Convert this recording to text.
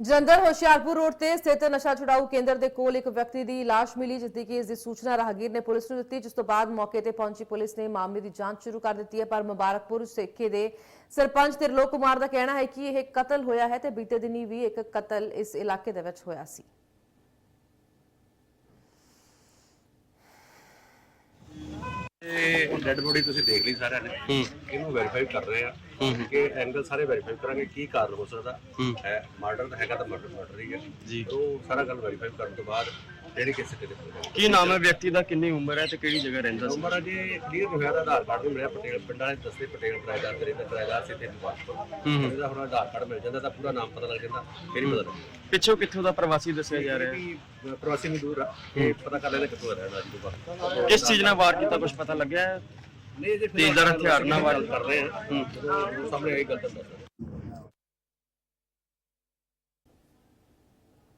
Jalandhar Hoshiarpur road ਤੇ ਸਥਿਤ ਨਸ਼ਾ ਛੁਡਾਊ ਕੇਂਦਰ ਦੇ ਕੋਲ ਇੱਕ ਵਿਅਕਤੀ ਦੀ ਲਾਸ਼ ਮਿਲੀ, ਜਿਸ ਦੀ ਕਿ ਇਸ ਦੀ ਸੂਚਨਾ ਰਾਹਗੀਰ ਨੇ ਪੁਲਿਸ ਨੂੰ ਦਿੱਤੀ, ਜਿਸ ਤੋਂ ਬਾਅਦ ਮੌਕੇ ਤੇ ਪਹੁੰਚੀ ਪੁਲਿਸ ਨੇ ਮਾਮਲੇ ਦੀ ਜਾਂਚ ਸ਼ੁਰੂ ਕਰ ਦਿੱਤੀ ਹੈ। ਪਰ ਮੁਬਾਰਕਪੁਰ ਸੇਖੇ ਦੇ ਸਰਪੰਚ ਤਿਰਲੋਕ ਕੁਮਾਰ ਦਾ ਕਹਿਣਾ ਹੈ ਕਿ ਇਹ ਕਤਲ ਹੋਇਆ ਹੈ ਤੇ ਬੀਤੇ ਦਿਨੀ ਵੀ ਇੱਕ ਕਤਲ ਇਸ ਇਲਾਕੇ ਦੇ ਵਿੱਚ ਹੋਇਆ ਸੀ। ਇਹ ਡੈੱਡ ਬੋਡੀ ਤੁਸੀਂ ਦੇਖ ਲਈ ਸਾਰਿਆਂ ਨੇ। ਇਹਨੂੰ ਵੈਰੀਫਾਈ ਕਰ ਰਹੇ ਆ ਕਿ ਐਂਗਲ ਸਾਰੇ ਵੈਰੀਫਾਈ ਕਰਾਂਗੇ ਕੀ ਕਾਰਨ ਹੋ ਸਕਦਾ। ਹੈ। ਮਰਡਰ ਹੈਗਾ ਤਾਂ ਮਰਡਰ ਮਰਡਰ ਹੀ ਹੈ। ਜੀ। ਉਹ ਸਾਰਾ ਗੱਲ ਵੈਰੀਫਾਈ ਕਰਨ ਤੋਂ ਬਾਅਦ ਜਿਹੜੀ ਕਿਸੇ ਤੇ ਕੀ ਨਾਮ ਹੈ ਵਿਅਕਤੀ ਦਾ ਕਿੰਨੀ ਉਮਰ ਹੈ ਤੇ ਕਿਹੜੀ ਜਗ੍ਹਾ ਰਹਿੰਦਾ ਸੀ? ਉਮਰ ਅਜੇ ਕਲੀਅਰ ਨਹੀਂ ਹੋਇਆ ਤਾਂ ਆਧਾਰ ਕਾਰਡ ਮਿਲਿਆ ਪਟੇਲ ਪਿੰਡਾਂ ਵਾਲੇ ਦੱਸਦੇ ਪਟੇਲ ਕਿਰਾਏਦਾਰ ਤੇਰੇ ਦਾ ਕਿਰਾਏਦਾਰ ਸੀ ਤੇ ਬਾਸਪੁਰ ਇਹਦਾ ਹੁਣ ਆਧਾਰ ਕਾਰਡ ਮਿਲ ਜਾਂਦਾ ਤਾਂ ਪੂਰਾ ਨਾਮ ਪਤਾ ਲੱਗ ਜਾਂਦਾ ਫਿਰ ਹੀ ਪਤਾ ਲੱਗਦਾ। ਪਿੱਛੋਂ ਕਿੱਥੋਂ ਦਾ ਪ੍ਰਵਾਸੀ ਦੱਸਿਆ ਜਾ ਰਿਹਾ ਹੈ? ਪ੍ਰਵਾਸੀ ਮਜ਼ਦੂਰ ਆ। ਇਹ ਪਤਾ ਕਰ ਲੈਣਾ ਕਿੱਥੋਂ ਰਹਿਣਾ ਜੀ ਕਿਸ ਚੀਜ਼ ਨਾਲ ਵਾਰ ਕੀਤਾ ਕੁਝ ਪਤਾ ਲੱਗਿਆ ਹੈ? ਨਹੀਂ ਜੇ ਤੇਜ਼ਦਾਰ ਹਥਿਆਰ ਨਾਲ ਵਾਰ- ਕਰ ਰਹੇ ਆ ਜਦੋਂ ਸਾਹਮਣੇ ਇਹ ਗੱਲ ਦੱਸ।